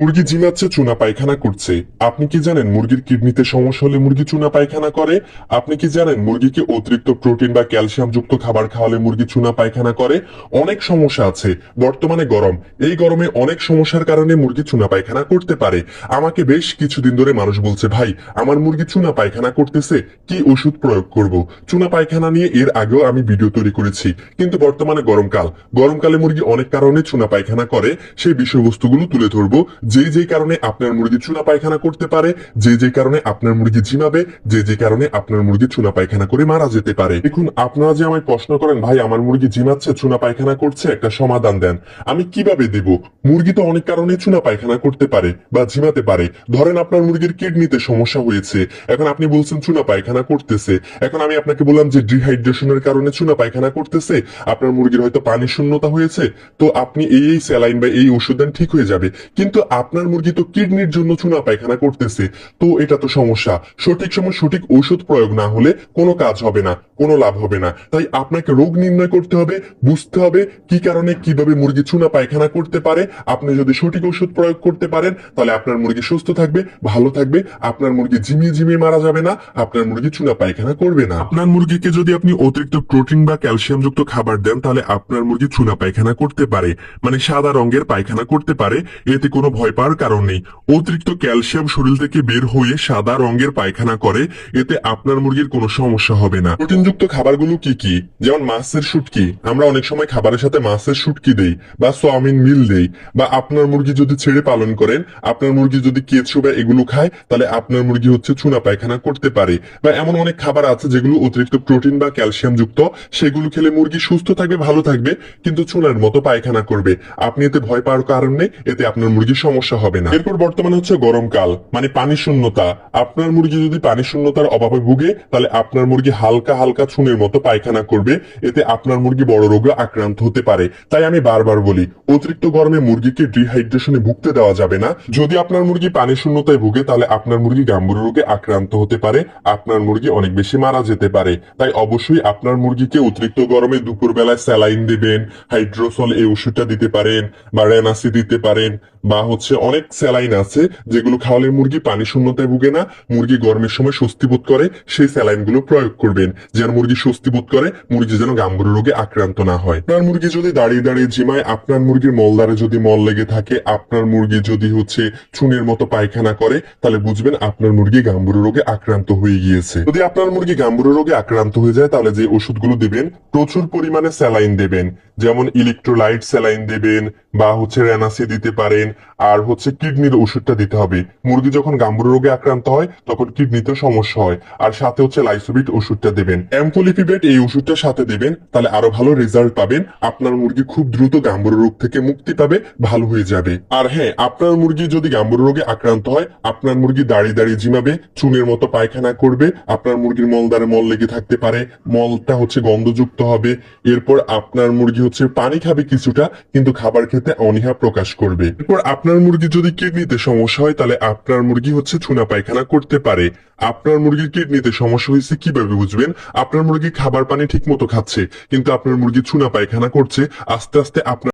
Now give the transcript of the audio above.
মুরগি ঝিমাচ্ছে চুনা পায়খানা করছে। আপনি কি জানেন মুরগির কিডনিতে সমস্যা হলে মুরগি চুনা পায়খানা করে? আপনি কি জানেন মুরগিকে অতিরিক্ত প্রোটিন বা ক্যালসিয়াম যুক্ত খাবার খাওয়ালে মুরগি চুনা পায়খানা করে? অনেক সমস্যা আছে। বর্তমানে গরম। এই গরমে অনেক সমস্যার কারণে মুরগি চুনা পায়খানা করতে পারে। আমাকে বেশ কিছুদিন ধরে মানুষ বলছে, ভাই, আমার মুরগি চুনা পায়খানা করতেছে, কি ওষুধ প্রয়োগ করব? চুনা পায়খানা নিয়ে এর আগেও আমি ভিডিও তৈরি করেছি। কিন্তু বর্তমানে গরমকাল। গরমকালে মুরগি অনেক কারণে চুনা পায়খানা করে। সেই বিষয়বস্তুগুলো তুলে ধরবো। যে যে কারণে আপনার মুরগি চুনা পায়খানা করতে পারে, যে যে কারণে আপনার মুরগি ঝিমাবে, যে যে কারণে আপনার মুরগি চুনা পায়খানা করে মারা যেতে পারে। দেখুন, আপনারা যে আমায় প্রশ্ন করেন, ভাই, আমার মুরগি ঝিমাচ্ছে, চুনা পায়খানা করছে, একটা সমাধান দেন। আমি কীভাবে দেব? মুরগি তো অনেক কারণে চুনা পায়খানা করতে পারে বা ঝিমাতে পারে। ধরেন আপনার মুরগির কিডনিতে সমস্যা হয়েছে, এখন আপনি বলছেন চুনা পায়খানা করতেছে, এখন আমি আপনাকে বললাম যে ডিহাইড্রেশনের কারণে চুনা পায়খানা করতেছে, আপনার মুরগির হয়তো পানি শূন্যতা হয়েছে, তো আপনি এই এই স্যালাইন বা এই ওষুধ দেন, ঠিক হয়ে যাবে। কিন্তু আপনার মুরগি তো কিডনির জন্য চুনা পায়খানা করতেছে, তো এটা তো সমস্যা। সঠিক সময় সঠিক ঔষধ প্রয়োগ না হলে কোনো কাজ হবে না, কোনো লাভ হবে না। তাই আপনাকে রোগ নির্ণয় করতে হবে, বুঝতে হবে কি কারণে কীভাবে মুরগি চুনা পায়খানা করতে পারে। আপনি যদি সঠিক ওষুধ প্রয়োগ করতে পারেন, তাহলে আপনার মুরগি সুস্থ থাকবে, ভালো থাকবে। আপনার মুরগি ঝিমিয়ে ঝিমিয়ে মারা যাবে না, আপনার মুরগি চুনা পায়খানা করবে না। আপনার মুরগিকে যদি আপনি অতিরিক্ত প্রোটিন বা ক্যালসিয়াম যুক্ত খাবার দেন, তাহলে আপনার মুরগি চুনা পায়খানা করতে পারে মানে সাদা রঙের পায়খানা করতে পারে। এতে কোনো পাওয়ার কারণ নেই। অতিরিক্ত ক্যালসিয়াম শরীর থেকে বের হয়ে সাদা রঙের পায়খানা করে, এতে আপনার মুরগির কোনো সমস্যা হবে না। প্রোটিনযুক্ত খাবারগুলো কি কি? যেমন মাছের শুটকি। আমরা অনেক সময় খাবারের সাথে মাছের শুটকি দেই বা সোয়াবিন মিল দেই বা আপনার মুরগি যদি ছেড়ে পালন করেন, আপনার মুরগি যদি কেঁচো বা এগুলো খায়, তাহলে আপনার মুরগি হচ্ছে চুনা পায়খানা করতে পারে। বা এমন অনেক খাবার আছে যেগুলো অতিরিক্ত প্রোটিন বা ক্যালসিয়াম যুক্ত, সেগুলো খেলে মুরগি সুস্থ থাকবে, ভালো থাকবে, কিন্তু চুনার মতো পায়খানা করবে। আপনি এতে ভয় পাওয়ার কারণ এতে আপনার মুরগির সমস্যা হবে না। এরপর বর্তমানে হচ্ছে গরমকাল মানে পানি শূন্যতা। আপনার মুরগি যদি পানি শূন্যতার অভাবে ভুগে, তাহলে আপনার মুরগি হালকা হালকা চুনের মতো পায়খানা করবে, এতে আপনার মুরগি বড় রোগে আক্রান্ত হতে পারে। তাই আমি বারবার বলি, অতিরিক্ত গরমে মুরগিকে ডিহাইড্রেশনে ভুগতে দেওয়া যাবে না। যদি আপনার মুরগি পানি শূন্যতায় ভুগে, তাহলে আপনার মুরগি গাম্বুর রোগে আক্রান্ত হতে পারে, আপনার মুরগি অনেক বেশি মারা যেতে পারে। তাই অবশ্যই আপনার মুরগিকে অতিরিক্ত গরমে দুপুর বেলায় স্যালাইন দিবেন, হাইড্রোসল এই ওষুধটা দিতে পারেন, বা রেনাসি দিতে পারেন। বা হচ্ছে অনেক স্যালাইন আছে যেগুলো খাওয়ালে মুরগি পানি শূন্যতায় ভুগে না, মুরগি গরমের সময় স্বস্তি বোধ করে, সেই স্যালাইনগুলো প্রয়োগ করবেন। যেন মুরগি স্বস্তি বোধ করে, মুরগি যেন গাম্বুর রোগে আক্রান্ত না হয়। আপনার মুরগি যদি দাঁড়িয়ে দাঁড়িয়ে জিমায়, আপনার মুরগির মলদারে যদি মল লেগে থাকে, আপনার মুরগি যদি হচ্ছে চুনের মতো পায়খানা করে, তাহলে বুঝবেন আপনার মুরগি গাম্বুর রোগে আক্রান্ত হয়ে গিয়েছে। যদি আপনার মুরগি গাম্বুর রোগে আক্রান্ত হয়ে যায়, তাহলে যে ওষুধগুলো দেবেন, প্রচুর পরিমাণে স্যালাইন দেবেন। যেমন ইলেকট্রোলাইট স্যালাইন দেবেন বা হচ্ছে রেনাসি দিতে পারেন, আর হচ্ছে কিডনির ওষুধটা দিতে হবে। মুরগি যখন গাম্বুর রোগে আক্রান্ত হয়, তখন কিডনিতে সমস্যা হয়। আর সাথে হচ্ছে লাইসোবিট ওষুধটা দেবেন। অ্যাম্পোলিফিবেট এই ওষুধটা সাথে দেবেন, তাহলে আরও ভালো রেজাল্ট পাবেন। আপনার মুরগি খুব দ্রুত গাম্বুর রোগ থেকে মুক্তি পাবে, ভালো হয়ে যাবে। আর হ্যাঁ আপনার মুরগি যদি গাম্বুর রোগে আক্রান্ত হয়, আপনার মুরগি দাঁড়িয়ে দাঁড়িয়ে জিমাবে, চুনের মতো পায়খানা করবে, আপনার মুরগির মলদারে মল লেগে থাকতে পারে, মলটা হচ্ছে গন্ধযুক্ত হবে। এরপর আপনার মুরগি হচ্ছে পানি খাবে কিছুটা, কিন্তু খাবার খেতে অনীহা প্রকাশ করবে। এরপর আপনার মুরগি যদি কিডনিতে সমস্যা হয়, তাহলে আপনার মুরগি হচ্ছে চুনা পায়খানা করতে পারে। আপনার মুরগির কিডনিতে সমস্যা হয়েছে কীভাবে বুঝবেন? আপনার মুরগি খাবার পানি ঠিক মতো খাচ্ছে, কিন্তু আপনার মুরগি চুনা পায়খানা করছে, আস্তে আস্তে আপনার